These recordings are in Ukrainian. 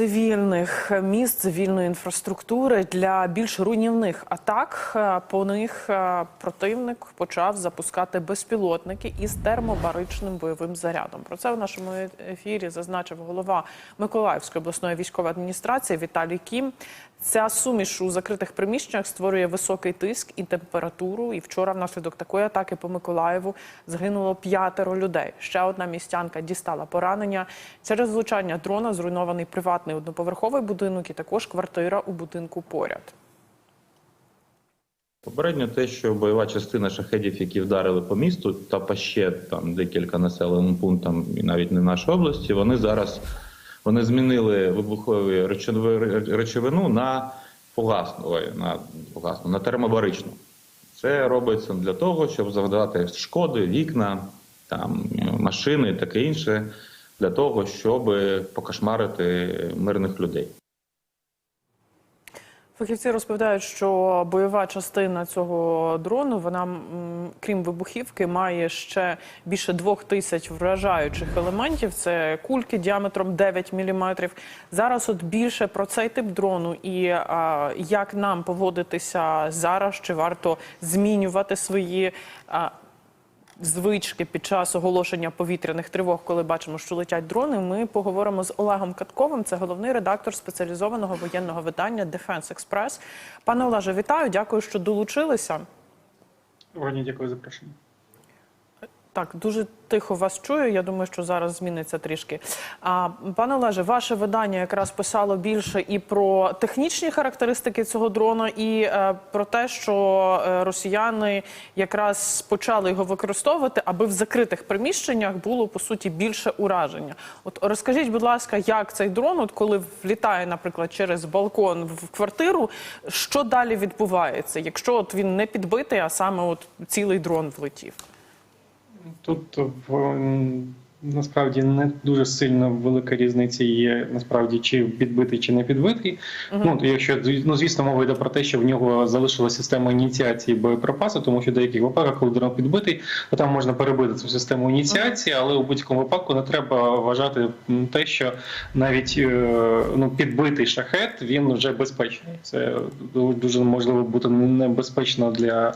цивільних міст, цивільної інфраструктури для більш руйнівних атак. е, По них е, противник почав запускати безпілотники із термобаричним бойовим зарядом. Про це в нашому ефірі зазначив голова Миколаївської обласної військової адміністрації Віталій Кім. Ця суміш у закритих приміщеннях створює високий тиск і температуру. І вчора, внаслідок такої атаки по Миколаєву, загинуло п'ятеро людей. Ще одна містянка дістала поранення. Через влучання дрона зруйнований приватний одноповерховий будинок і також квартира у будинку поряд. Попередньо те, що бойова частина шахедів, які вдарили по місту, та по ще там декілька населеним пунктам, і навіть не в нашій області, вони зараз вони змінили вибухову речовину, на фугасну, ой, на фугасну, на термобаричну. Це робиться для того, щоб завдати шкоди, вікна, там машини і таке інше, для того, щоб покошмарити мирних людей. Фахівці розповідають, що бойова частина цього дрону, вона крім вибухівки, має ще більше двох тисяч вражаючих елементів. Це кульки діаметром 9 мм. Зараз от більше про цей тип дрону і а, як нам поводитися зараз, чи варто змінювати свої. А, звички під час оголошення повітряних тривог, коли бачимо, що летять дрони. Ми поговоримо з Олегом Катковим. Це головний редактор спеціалізованого воєнного видання Defense Express. Пане Олеже, вітаю. Дякую, що долучилися. Ваня, дякую за запрошення. Так, дуже тихо вас чую. Я думаю, що зараз зміниться трішки. А пане Олеже, ваше видання якраз писало більше і про технічні характеристики цього дрона, і е, про те, що е, росіяни якраз почали його використовувати, аби в закритих приміщеннях було по суті більше ураження. От розкажіть, будь ласка, як цей дрон, от коли влітає, наприклад, через балкон в квартиру, що далі відбувається, якщо от він не підбитий, а саме от цілий дрон влетів? Тут насправді не дуже сильно велика різниця є насправді чи підбитий, чи не підбитий. Ну то якщо ну, звісно, мова йде про те, що в нього залишилася система ініціації боєприпасу, тому що в деяких випадках, коли дрон підбитий, то там можна перебити цю систему ініціації, але у будь-якому випадку не треба вважати те, що навіть е, ну, підбитий шахет він вже безпечний. Це дуже можливо бути небезпечно для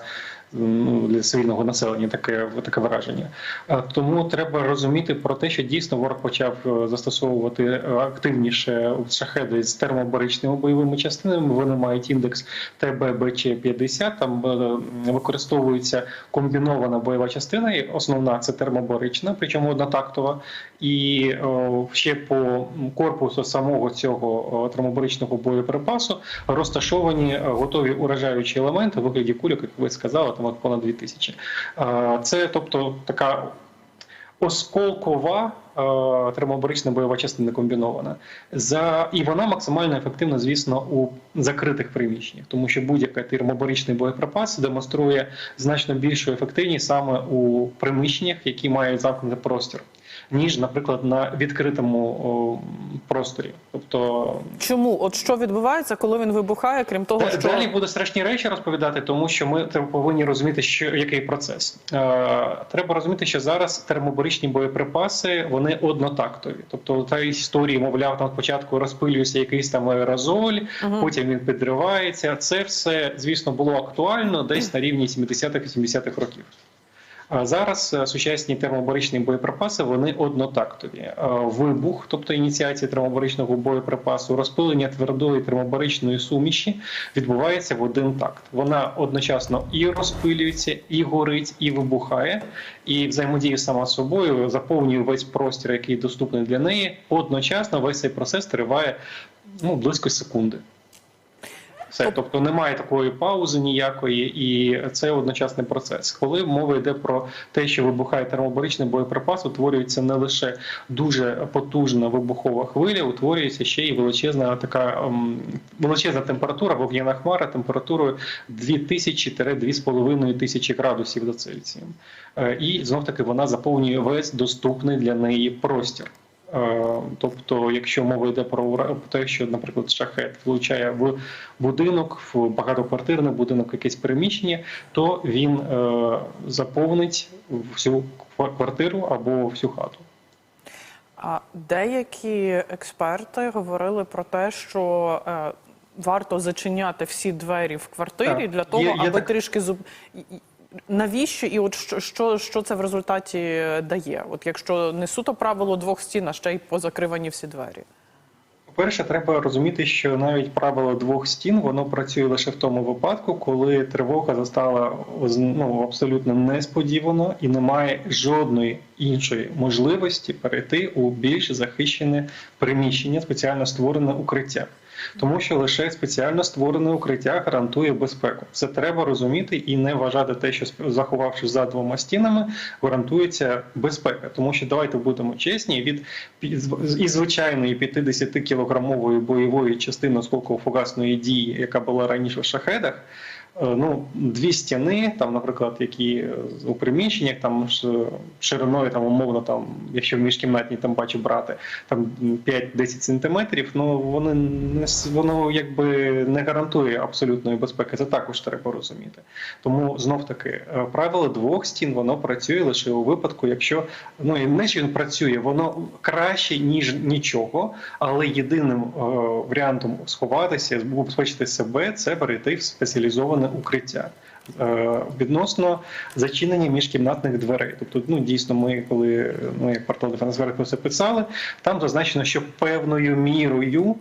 ну, для цивільного населення таке, таке враження. Тому треба розуміти про те, що дійсно ворог почав е, застосовувати е, активніше шахеди з термобаричними бойовими частинами. Вони мають індекс ТББЧ-50, там е, використовується комбінована бойова частина, і основна це термобарична, причому однотактова. І о, ще по корпусу самого цього о, термобаричного боєприпасу розташовані е, готові уражаючі елементи в вигляді кульок, як ви сказали, там от понад 2000. тисячі. Це тобто така осколкова термобарична бойова частина комбінована. За і вона максимально ефективна, звісно, у закритих приміщеннях, тому що будь-який термобаричний боєприпас демонструє значно більшу ефективність саме у приміщеннях, які мають замкнутий простір. Ніж, наприклад, на відкритому просторі, тобто Чому? От що відбувається, коли він вибухає, крім того, що Далі буду страшні речі розповідати, тому що ми повинні розуміти, що який процес. Е, треба розуміти, що зараз термобаричні боєприпаси вони однотактові. Тобто та історія, мовляв, там спочатку розпилюється якийсь там аерозоль, потім він підривається. Це все, звісно, було актуально десь на рівні 70-х-80-х років. Зараз е, сучасні термобаричні боєприпаси вони однотактові. Е, Вибух, тобто ініціація термобаричного боєприпасу, розпилення твердої термобаричної суміші відбувається в один такт. Вона одночасно і розпилюється, і горить, і вибухає, і взаємодіє сама собою, заповнює весь простір, який доступний для неї. Одночасно весь цей процес триває ну близько секунди. Все, тобто немає такої паузи ніякої, і це одночасний процес. Коли мова йде про те, що вибухає термобаричний боєприпас, утворюється не лише дуже потужна вибухова хвиля, утворюється ще й величезна така ем, величезна температура, вогняна хмара температурою 2000-2500 тисячі градусів за Цельсієм. Е, І знов таки вона заповнює весь доступний для неї простір. Е, Тобто, якщо мова йде про те, що, наприклад, шахет влучає в будинок, в багатоквартирний будинок, якесь приміщення, то він е, заповнить всю квартиру або всю хату. А деякі експерти говорили про те, що е, варто зачиняти всі двері в квартирі Так. для того, Є- є аби так- трішки зуб. Навіщо і от що, що, що це в результаті дає? От якщо не суто правило двох стін, а ще й позакривані всі двері. По-перше, треба розуміти, що навіть правило двох стін воно працює лише в тому випадку, коли тривога застала ну, абсолютно несподівано і немає жодної іншої можливості перейти у більш захищене приміщення, спеціально створене укриття. Тому що лише спеціально створене укриття гарантує безпеку. Це треба розуміти і не вважати те, що заховавшись за двома стінами, гарантується безпека. Тому що давайте будемо чесні, від і звичайної 50 кілограмової бойової частини осколково-фугасної дії, яка була раніше в шахедах. Е, Ну, дві стіни, там, наприклад, які е, у приміщеннях, там шириною, там умовно, там, якщо в міжкімнатній там бачу брати, там 5-10 сантиметрів, ну вони не воно якби не гарантує абсолютної безпеки. Це також треба розуміти. Тому знов таки е, правило двох стін воно працює лише у випадку, якщо ну і не він працює, воно краще ніж нічого, але єдиним е, варіантом сховатися, убезпечити себе, це перейти в спеціалізоване укриття. Е, Відносно зачинення міжкімнатних дверей, тобто, ну дійсно, ми коли ну як портал Дефенсвери про це писали, там зазначено, що певною мірою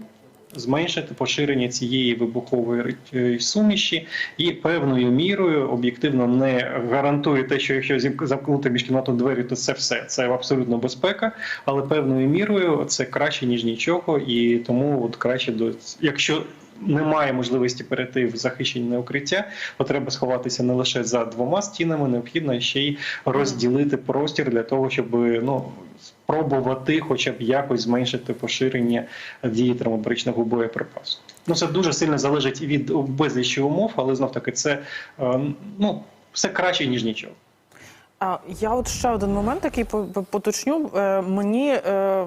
зменшити поширення цієї вибухової е, суміші, і певною мірою об'єктивно не гарантує те, що якщо замкнути міжкімнатну двері, то це все це абсолютно безпека, але певною мірою це краще ніж нічого, і тому от краще до якщо. Немає можливості перейти в захищене укриття, то треба сховатися не лише за двома стінами, необхідно ще й розділити простір для того, щоб ну спробувати, хоча б якось зменшити поширення дії термобаричного боєприпасу. Ну це дуже сильно залежить від безлічі умов, але знов таки це е, ну все краще ніж нічого. А я от ще один момент, який по- по- поточню. Е, Мені, е,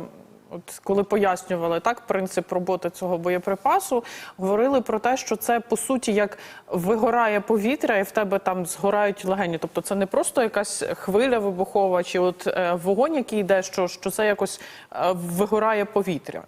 от коли пояснювали так принцип роботи цього боєприпасу, говорили про те, що це по суті як вигорає повітря, і в тебе там згорають легені. Тобто це не просто якась хвиля вибухова, чи от е, вогонь, який йде, що, що це якось е, вигорає повітря.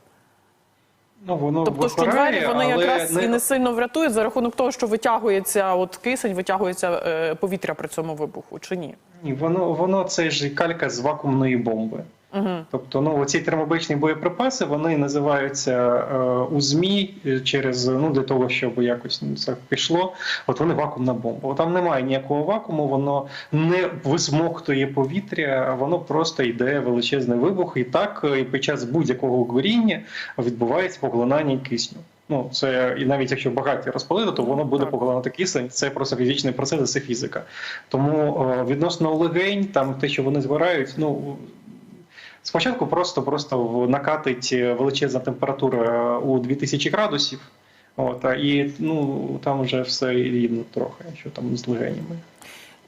Ну воно Тобто, що двері вони але якраз і не сильно врятують за рахунок того, що витягується от кисень, витягується е, повітря при цьому вибуху, чи ні? Ні, воно воно це ж калька з вакуумної бомби. Угу. Тобто, ну ці термобаричні боєприпаси вони називаються е, у змі е, через ну для того, щоб якось ну, це пішло. От вони вакуумна бомба. От Там немає ніякого вакууму, воно не висмоктує повітря, воно просто йде величезний вибух, і так е, і під час будь-якого горіння відбувається поглинання кисню. Ну, це і навіть якщо багаті розпалити, то воно буде поглинати кисень. Це просто фізичний процес, це фізика. Тому е, відносно легень, там те, що вони згорають, ну Спочатку просто просто в- накатить величезна температура у 2000 градусів. От, і ну там вже все рівно трохи, що там з легенями.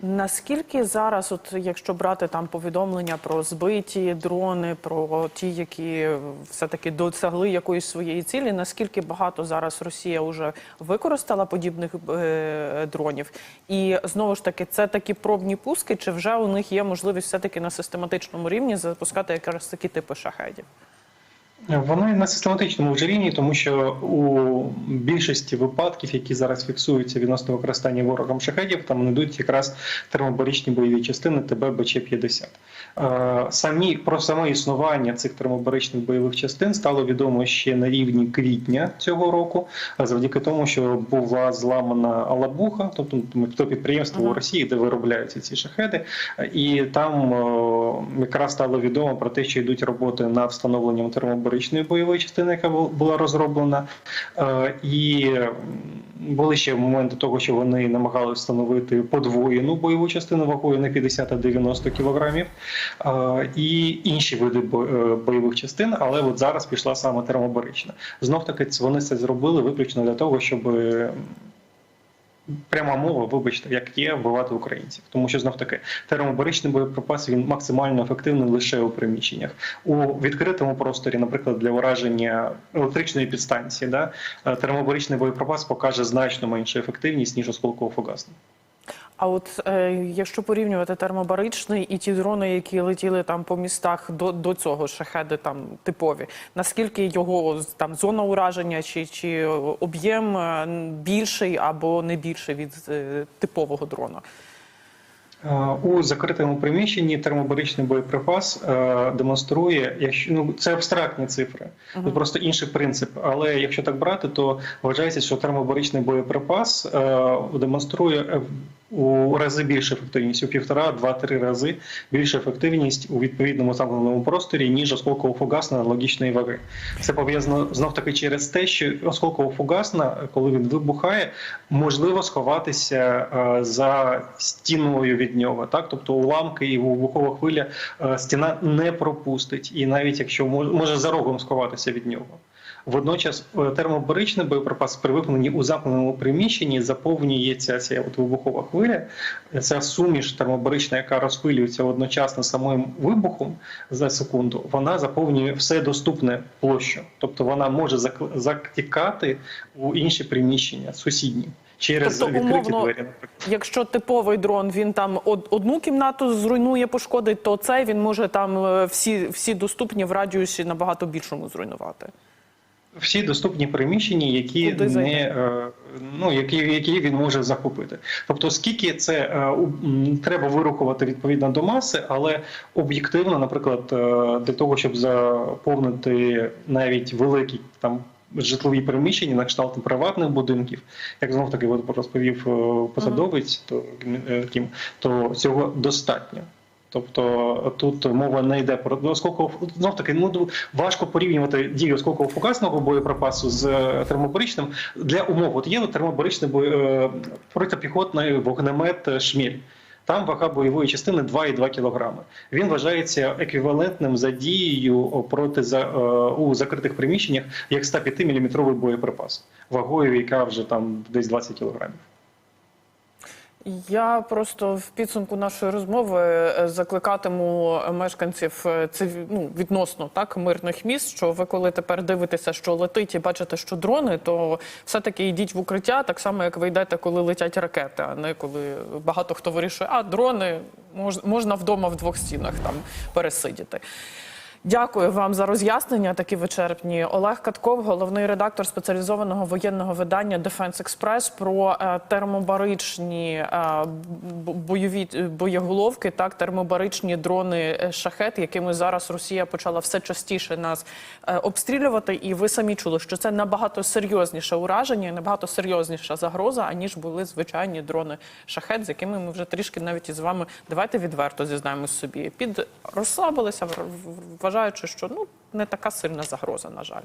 Наскільки зараз, от якщо брати там повідомлення про збиті дрони, про ті, які все-таки досягли якоїсь своєї цілі, наскільки багато зараз Росія вже використала подібних е, дронів? І знову ж таки, це такі пробні пуски, чи вже у них є можливість все-таки на систематичному рівні запускати якраз такі типи шахедів? Вони на систематичному вже рівні, тому що у більшості випадків, які зараз фіксуються відносно використання ворогом шахедів, там йдуть якраз термобаричні бойові частини ТБ БЧ-50. Е, Самі про саме існування цих термобаричних бойових частин стало відомо ще на рівні квітня цього року, а завдяки тому, що була зламана Алабуха, тобто то підприємство Ага. у Росії, де виробляються ці шахеди, і там е, якраз стало відомо про те, що йдуть роботи над встановленням термобаричної бойової частини, яка була розроблена. Е, І були ще моменти того, що вони намагалися встановити подвоєну бойову частину вагою на 50-90 кілограмів, е, і інші види е, бойових частин, але от зараз пішла саме термобарична. Знов таки вони це зробили виключно для того, щоб пряма мова, вибачте, як є, вбивати українців. Тому що знов таки термобаричний боєприпас він максимально ефективний лише у приміщеннях. У відкритому просторі, наприклад, для ураження електричної підстанції, да, термобаричний боєприпас покаже значно меншу ефективність, ніж осколково-фугасний. А от е, якщо порівнювати термобаричний і ті дрони, які летіли там по містах до, до цього шахеди там типові, наскільки його там зона ураження чи, чи об'єм е, більший або не більший від е, типового дрона? Е, У закритому приміщенні термобаричний боєприпас е, демонструє, якщо ну це абстрактні цифри, тут просто інший принцип. Але якщо так брати, то вважається, що термобаричний боєприпас е, демонструє у рази більше ефективність, у півтора, два-три рази більше ефективність у відповідному замкненому просторі, ніж осколково-фугасна аналогічної ваги. Це пов'язано знов таки через те, що осколково-фугасна, коли він вибухає, можливо сховатися е, за стіною від нього. Так, тобто уламки і вибухова хвиля е, стіна не пропустить, і навіть якщо може за рогом сховатися від нього. Водночас е, термобаричний боєприпас при випаленні у замкненому приміщенні заповнюється ця от вибухова хвиля, ця суміш термобарична, яка розхвилюється одночасно самим вибухом за секунду, вона заповнює все доступне площу. Тобто вона може затікати у інші приміщення сусідні через Тобто, відкриті умовно, двері. Наприклад. Якщо типовий дрон він там од- одну кімнату зруйнує, пошкодить, то цей він може там е, всі, всі доступні в радіусі набагато більшому зруйнувати. Всі доступні приміщення, які Куди не е, ну які, які він може захопити. Тобто, скільки це е, треба вирахувати відповідно до маси, але об'єктивно, наприклад, е, для того, щоб заповнити навіть великі там. Житлові приміщення на кшталт приватних будинків, як знов таки розповів посадовець, то Кім, то цього достатньо. Тобто тут мова не йде про осколково знов таки. Ну важко порівнювати дію осколково фугасного боєприпасу з е, термобаричним для умов. От є термобаричний бой, е, протипіхотний вогнемет Шміль. Там вага бойової частини 2,2 кг. Він вважається еквівалентним за дією проти за, е, у закритих приміщеннях як 105 мм боєприпас, вагою, яка вже там десь 20 кг. Я просто в підсумку нашої розмови е, закликатиму мешканців е, циві- ну, відносно так мирних міст. Що ви коли тепер дивитеся, що летить і бачите, що дрони, то все-таки йдіть в укриття, так само як ви йдете, коли летять ракети, а не коли багато хто вирішує, а дрони мож- можна вдома в двох стінах там пересидіти. Дякую вам за роз'яснення. Такі вичерпні. Олег Катков, головний редактор спеціалізованого воєнного видання Defense Express про е, термобаричні е, бойові е, боєголовки, так термобаричні дрони шахет, якими зараз Росія почала все частіше нас обстрілювати. І ви самі чули, що це набагато серйозніше ураження, і набагато серйозніша загроза, аніж були звичайні дрони шахет, з якими ми вже трішки навіть із вами давайте відверто зізнаємось собі. Під розслабилися, в- вважаючи, що ну не така сильна загроза, на жаль.